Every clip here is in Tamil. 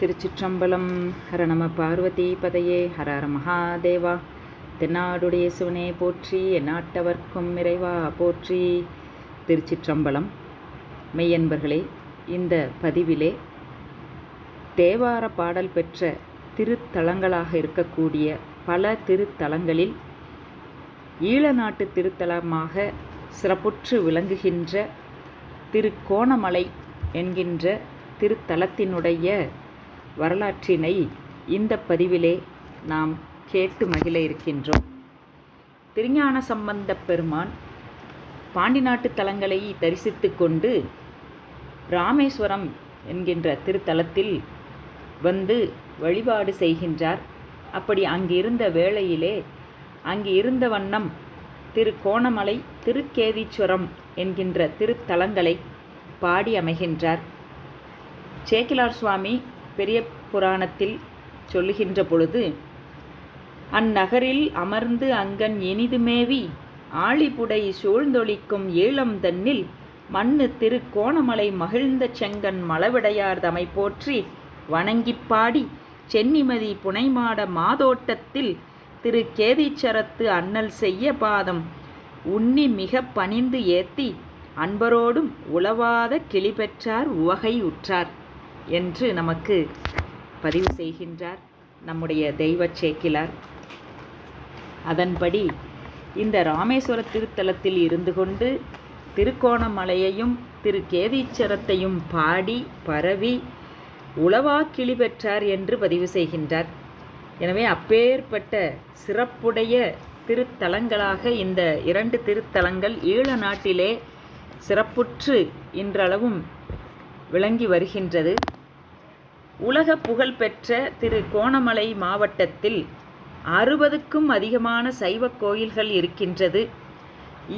திருச்சிற்றம்பலம். ஹர நம பார்வதி பதையே. ஹரர மகாதேவா. தென்னாடுடைய சிவனே போற்றி எந்நாட்டவர்க்கும் இறைவா போற்றி. திருச்சிற்றம்பலம். மெய்யன்பர்களே இந்த பதிவிலே தேவார பாடல் பெற்ற திருத்தலங்களாக இருக்கக்கூடிய பல திருத்தலங்களில் ஈழ நாட்டு திருத்தலமாக சிறப்புற்று விளங்குகின்ற திருக்கோணமலை என்கின்ற திருத்தலத்தினுடைய வரலாற்றினை இந்த பதிவிலே நாம் கேட்டு மகிழ இருக்கின்றோம். திருஞான சம்பந்த பெருமான் பாண்டி நாட்டு தலங்களை தரிசித்து கொண்டு ராமேஸ்வரம் என்கின்ற திருத்தலத்தில் வந்து வழிபாடு செய்கின்றார். அப்படி அங்கிருந்த வேளையிலே அங்கு இருந்த வண்ணம் திரு கோணமலை திருக்கேதீஸ்வரம் என்கின்ற திருத்தலங்களை பாடி அமைகின்றார். சேக்கிலார் சுவாமி பெரிய புராணத்தில் சொல்லுகின்ற பொழுது அந்நகரில் அமர்ந்து அங்கன் இனிதுமேவி ஆழிபுடை சூழ்ந்தொழிக்கும் ஈழம் தன்னில் மண்ணு திருக்கோணமலை மகிழ்ந்த செங்கன் மலவிடையார் தமை போற்றி வணங்கிப் பாடி சென்னிமதி புனைமாட மாதோட்டத்தில் திரு கேதீச்சரத்து அண்ணல் செய்ய பாதம் உன்னி மிக பணிந்து ஏத்தி அன்பரோடும் உளவாத கிளி பெற்றார் உவகை உற்றார். என்று நமக்கு பதிவு செய்கின்றார் நம்முடைய தெய்வ சேக்கிலார் அதன்படி இந்த ராமேஸ்வர திருத்தலத்தில் இருந்து கொண்டு திருக்கோணமலையையும் திரு கேதீச்சரத்தையும் பாடி பரவி உளவா கிளி பெற்றார் என்று பதிவு செய்கின்றார். எனவே அப்பேற்பட்ட சிறப்புடைய திருத்தலங்களாக இந்த இரண்டு திருத்தலங்கள் ஈழ நாட்டிலே சிறப்புற்று இன்றளவும் விளங்கி வருகின்றது. உலக புகழ்பெற்ற திரு கோணமலை மாவட்டத்தில் அறுபதுக்கும் அதிகமான சைவ கோயில்கள் இருக்கின்றது.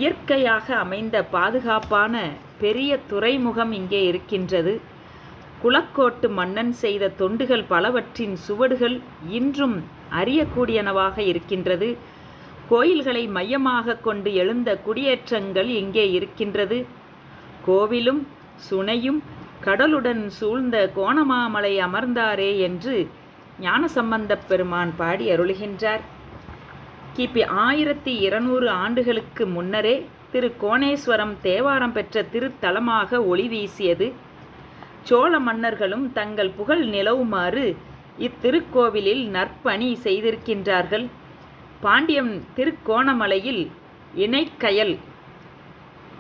இயற்கையாக அமைந்த பாதுகாப்பான பெரிய துறைமுகம் இங்கே இருக்கின்றது. குளக்கோட்டு மன்னன் செய்த தொண்டுகள் பலவற்றின் சுவடுகள் இன்றும் அறியக்கூடியனவாக இருக்கின்றது. கோயில்களை மையமாக கொண்டு எழுந்த குடியேற்றங்கள் இங்கே இருக்கின்றது. கோவிலும் சுனையும் கடலுடன் சூழ்ந்த கோணமாமலை அமர்ந்தாரே என்று ஞானசம்பந்தப் பெருமான் பாடி அருளுகின்றார். கிபி ஆயிரத்தி இருநூறு ஆண்டுகளுக்கு முன்னரே திரு கோணேஸ்வரம் தேவாரம் பெற்ற திருத்தலமாக ஒளி வீசியது. சோழ மன்னர்களும் தங்கள் புகழ் நிலவுமாறு இத்திருக்கோவிலில் நற்பணி செய்திருக்கின்றார்கள். பாண்டியம் திருக்கோணமலையில் இணைக்கயல்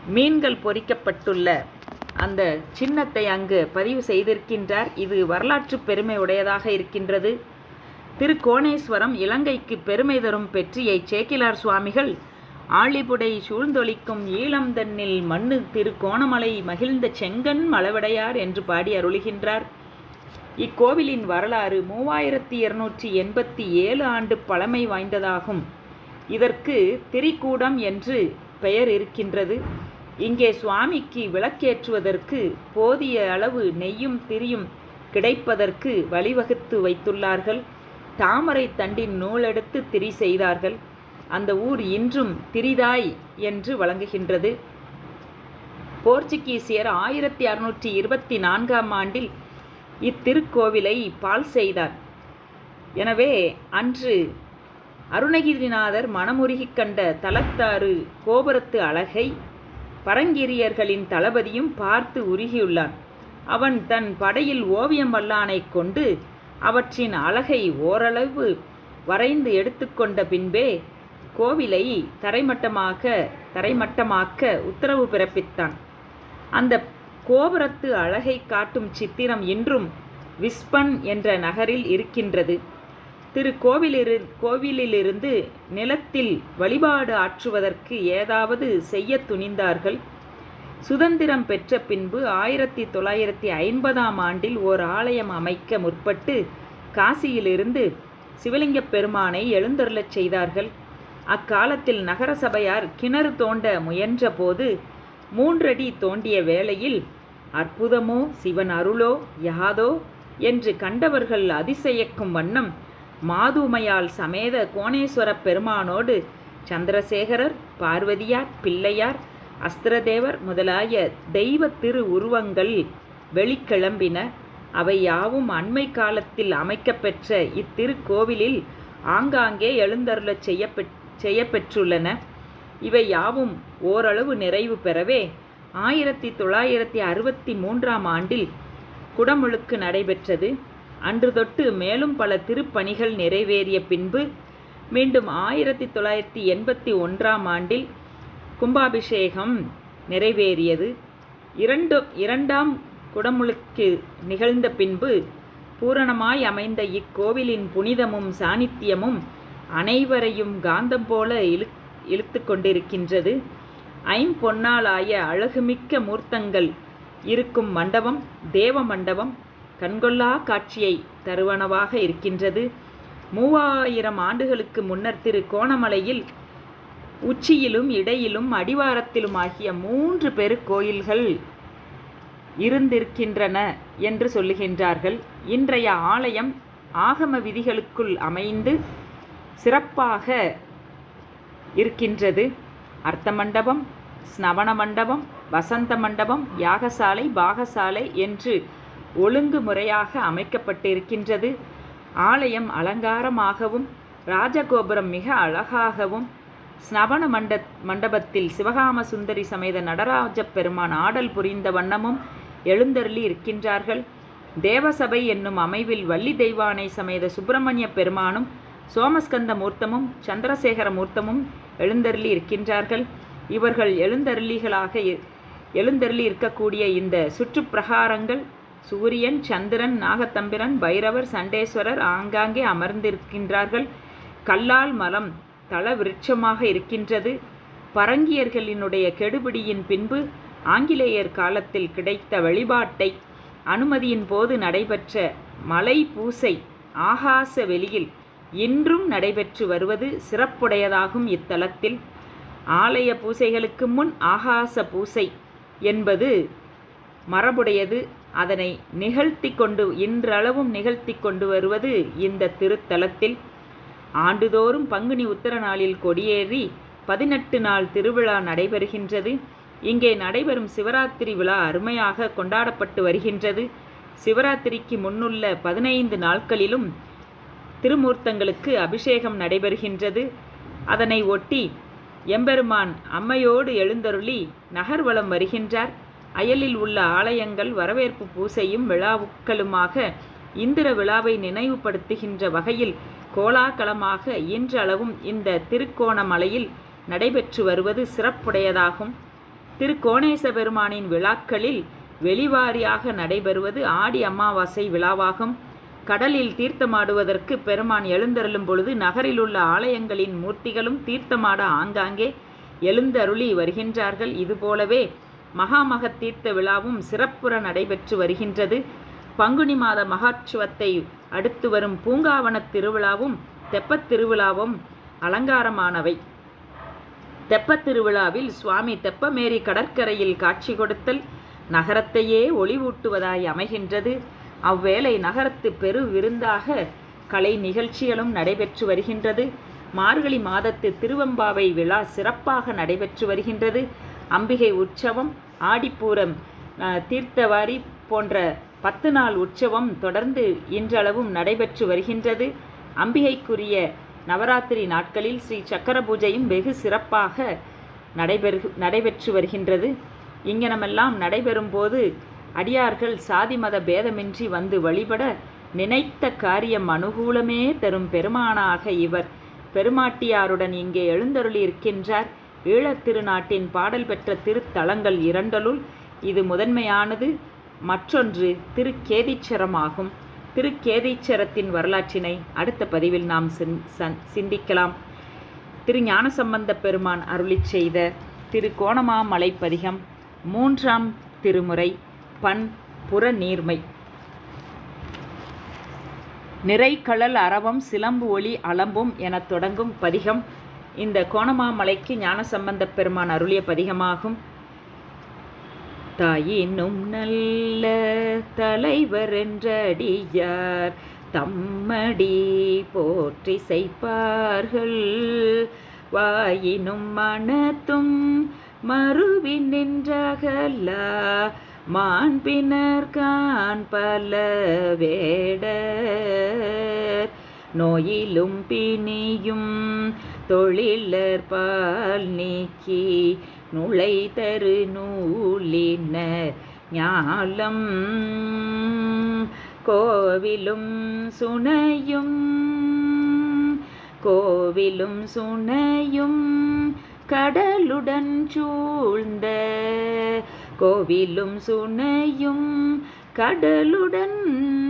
மீன்கள் பொறிக்கப்பட்டுள்ள அந்த சின்னத்தை அங்கு பதிவு செய்திருக்கின்றார். இது வரலாற்று பெருமை உடையதாக இருக்கின்றது. திருக்கோணேஸ்வரம் இலங்கைக்கு பெருமை தரும் பெற்றியை சேக்கிலார் சுவாமிகள் ஆழிபுடை சூழ்ந்தொழிக்கும் ஈழம் தன்னில் மண்ணு திருக்கோணமலை மகிழ்ந்த செங்கன் மலவிடையார் என்று பாடி அருளுகின்றார். இக்கோவிலின் வரலாறு மூவாயிரத்தி இருநூற்றி எண்பத்தி ஏழு ஆண்டு பழமை வாய்ந்ததாகும். இதற்கு திரிகூடம் என்று பெயர் இருக்கின்றது. இங்கே சுவாமிக்கு விளக்கேற்றுவதற்கு போதிய அளவு நெய்யும் திரியும் கிடைப்பதற்கு வழிவகுத்து வைத்துள்ளார்கள். தாமரை தண்டின் நூலெடுத்து திரி செய்தார்கள். அந்த ஊர் இன்றும் திரிதாய் என்று வழங்குகின்றது. போர்ச்சுகீசியர் ஆயிரத்தி அறுநூற்றி இருபத்தி நான்காம் ஆண்டில் இத்திருக்கோவிலை பால் செய்தார். எனவே அன்று அருணகிரிநாதர் மனமுருகி கண்ட தலத்தாறு கோபுரத்து அழகை பரங்கிரியர்களின் தளபதியும் பார்த்து உருகியுள்ளான். அவன் தன் படையில் ஓவியம் வல்லானை கொண்டு அவற்றின் அழகை ஓரளவு வரைந்து எடுத்துக்கொண்ட பின்பே கோவிலை தரைமட்டமாக தரைமட்டமாக்க உத்தரவு பிறப்பித்தான். அந்த கோபுரத்து அழகை காட்டும் சித்திரம் இன்றும் விஸ்பன் என்ற நகரில் இருக்கின்றது. திருக்கோவிலிரு கோவிலிலிருந்து நிலத்தில் வழிபாடு ஆற்றுவதற்கு ஏதாவது செய்ய துணிந்தார்கள். சுதந்திரம் பெற்ற பின்பு ஆயிரத்தி தொள்ளாயிரத்தி ஐம்பதாம் ஆண்டில் ஓர் ஆலயம் அமைக்க முற்பட்டு காசியிலிருந்து சிவலிங்கப் பெருமானை எழுந்தருளச் செய்தார்கள். அக்காலத்தில் நகரசபையார் கிணறு தோண்ட முயன்றபோது மூன்றடி தோண்டிய வேளையில் அற்புதமோ சிவன் அருளோ யாதோ என்று கண்டவர்கள் அதிசயக்கும் வண்ணம் மாதுமையால் சமேத கோணேஸ்வரப் பெருமானோடு சந்திரசேகரர் பார்வதியார் பிள்ளையார் அஸ்திரதேவர் முதலாய தெய்வ திரு உருவங்கள் வெளிக்கிளம்பின. அவை யாவும் அண்மை காலத்தில் அமைக்கப்பெற்ற இத்திருக்கோவிலில் ஆங்காங்கே எழுந்தருளச் செய்யப்பெ செய்யப்பெற்றுள்ளன. இவை யாவும் ஓரளவு நிறைவு பெறவே ஆயிரத்தி தொள்ளாயிரத்தி அறுபத்தி மூன்றாம் ஆண்டில் குடமுழுக்கு நடைபெற்றது. அன்று தொட்டு மேலும் பல திருப்பணிகள் நிறைவேறிய பின்பு மீண்டும் ஆயிரத்தி தொள்ளாயிரத்தி எண்பத்தி ஒன்றாம் ஆண்டில் கும்பாபிஷேகம் நிறைவேறியது. இரண்டு இரண்டாம் குடமுழுக்கு நிகழ்ந்த பின்பு பூரணமாய் அமைந்த இக்கோவிலின் புனிதமும் சாநித்தியமும் அனைவரையும் காந்தம் போல இழு இழுத்து கொண்டிருக்கின்றது. ஐம்பொன்னாலாய அழகுமிக்க மூர்த்தங்கள் இருக்கும் மண்டபம் தேவ மண்டபம் கண்கொள்ளா காட்சியை தருவனவாக இருக்கின்றது. மூவாயிரம் ஆண்டுகளுக்கு முன்னர் திரு கோணமலையில் உச்சியிலும் இடையிலும் அடிவாரத்திலும் ஆகிய மூன்று பெரு கோயில்கள் இருந்திருக்கின்றன என்று சொல்லுகின்றார்கள். இன்றைய ஆலயம் ஆகம விதிகளுக்குள் அமைந்து சிறப்பாக இருக்கின்றது. அர்த்த மண்டபம் ஸ்னவன மண்டபம் வசந்த மண்டபம் யாகசாலை பாகசாலை என்று ஒழுங்கு முறையாக அமைக்கப்பட்டிருக்கின்றது. ஆலயம் அலங்காரமாகவும் ராஜகோபுரம் மிக அழகாகவும் ஸ்நவண மண்ட மண்டபத்தில் சிவகாம சுந்தரி சமேத நடராஜ பெருமான் ஆடல் புரிந்த வண்ணமும் எழுந்தருளி இருக்கின்றார்கள். தேவசபை என்னும் அமைவில் வள்ளி தெய்வானை சமேத சுப்பிரமணிய பெருமானும் சோமஸ்கந்த மூர்த்தமும் சந்திரசேகர மூர்த்தமும் எழுந்தருளி இருக்கின்றார்கள். இவர்கள் எழுந்தருளிகளாக எழுந்தருளி இருக்கக்கூடிய இந்த சுற்றுப்பிரகாரங்கள் சூரியன் சந்திரன் நாகத்தம்பிரன் பைரவர் சண்டேஸ்வரர் ஆங்காங்கே அமர்ந்திருக்கின்றார்கள். கல்லால் மலம் தள விருட்சமாக இருக்கின்றது. பரங்கியர்களினுடைய கெடுபிடியின் பின்பு ஆங்கிலேயர் காலத்தில் கிடைத்த வழிபாட்டை அனுமதியின் போது நடைபெற்ற மலை பூசை ஆகாச வெளியில் இன்றும் நடைபெற்று வருவது சிறப்புடையதாகும் இத்தலத்தில். ஆலய பூசைகளுக்கு முன் ஆகாச பூசை என்பது மரபுடையது. அதனை நிகழ்த்தி கொண்டு இன்றளவும் நிகழ்த்தி கொண்டு வருவது இந்த திருத்தலத்தில். ஆண்டுதோறும் பங்குனி உத்தர நாளில் கொடியேறி பதினெட்டு நாள் திருவிழா நடைபெறுகின்றது. இங்கே நடைபெறும் சிவராத்திரி விழா அருமையாக கொண்டாடப்பட்டு வருகின்றது. சிவராத்திரிக்கு முன்னுள்ள பதினைந்து நாட்களிலும் திருமூர்த்தங்களுக்கு அபிஷேகம் நடைபெறுகின்றது. அதனை ஒட்டி எம்பெருமான் அம்மையோடு எழுந்தருளி நகர்வலம் வருகின்றார். அயலில் உள்ள ஆலயங்கள் வரவேற்பு பூசையும் விழாவுக்களுமாக இந்திர விழாவை நினைவுபடுத்துகின்ற வகையில் கோலாகலமாக இன்றளவும் இந்த திருக்கோணமலையில் நடைபெற்று வருவது சிறப்புடையதாகும். திருக்கோணேச பெருமானின் விழாக்களில் வெளிவாரியாக நடைபெறுவது ஆடி அமாவாசை விழாவாகும். கடலில் தீர்த்தமாடுவதற்கு பெருமான் எழுந்தருளும் பொழுது நகரில் உள்ள ஆலயங்களின் மூர்த்திகளும் தீர்த்தமாட ஆங்காங்கே எழுந்தருளி வருகின்றார்கள். இதுபோலவே மகாமக தீர்த்த விழாவும் சிறப்புற நடைபெற்று வருகின்றது. பங்குனி மாத மகாட்சுவத்தை அடுத்து வரும் பூங்காவனத் திருவிழாவும் தெப்பத் திருவிழாவும் அலங்காரமானவை. தெப்பத் திருவிழாவில் சுவாமி தெப்பமேரி கடற்கரையில் காட்சி கொடுத்தல் நகரத்தையே ஒளிவூட்டுவதாய் அமைகின்றது. அவ்வேளை நகரத்து பெரு விருந்தாக கலை நிகழ்ச்சிகளும் நடைபெற்று வருகின்றது. மார்கழி மாதத்து திருவம்பாவை விழா சிறப்பாக நடைபெற்று வருகின்றது. அம்பிகை உற்சவம் ஆடிப்பூரம் தீர்த்தவாரி போன்ற பத்து நாள் உற்சவம் தொடர்ந்து இன்றளவும் நடைபெற்று வருகின்றது. அம்பிகைக்குரிய நவராத்திரி நாட்களில் ஸ்ரீ சக்கர பூஜையும் வெகு சிறப்பாக நடைபெறு நடைபெற்று வருகின்றது. இங்கனமெல்லாம் நடைபெறும் போது அடியார்கள் சாதி மத பேதமின்றி வந்து வழிபட நினைத்த காரியம் அனுகூலமே தரும் பெருமானாக இவர். பெருமாட்டியாருடன் இங்கே எழுந்தருளி இருக்கின்றார் ஈழத்திருநாட்டின் பாடல் பெற்ற திருத்தலங்கள் இரண்டலுள் இது முதன்மையானது. மற்றொன்று திருக்கேதீச்சரமாகும். திருக்கேதீச்சரத்தின் வரலாற்றினை அடுத்த பதிவில் நாம் சிந்திக்கலாம். திரு ஞானசம்பந்த பெருமான் அருளி செய்த திரு கோணமாமலை பதிகம் மூன்றாம் திருமுறை பண் புற நீர்மை நிறைக்கழல் அரவம் சிலம்பு ஒளி அலம்பும் எனத் தொடங்கும் பதிகம் இந்த கோணமாமலைக்கு ஞானசம்பந்த பெருமான் அருளிய பதிகமாகும் தாயினும் நல்ல தலைவர் என்றடியார் தம்மடி போற்றி செய்ப்பார்கள் வாயினும் மனத்தும் மறுவி நின்றாகலா மாண்பினர் கான் பல வேடர். நோயிலும் பிணியும் தொழிலர் பால் நீக்கி நுழை தரு நூலினர். ஞாலம் கோவிலும் சுனையும் கோவிலும் சுனையும் கடலுடன் சூழ்ந்த கோவிலும் சுனையும் கடலுடன்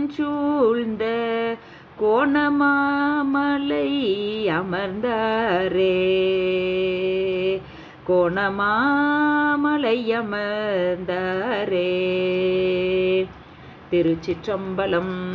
சூழ்ந்த கோணமாமலை அமர்ந்தாரே. கோணமாமலை அமர்ந்தாரே. திருச்சிற்றம்பலம்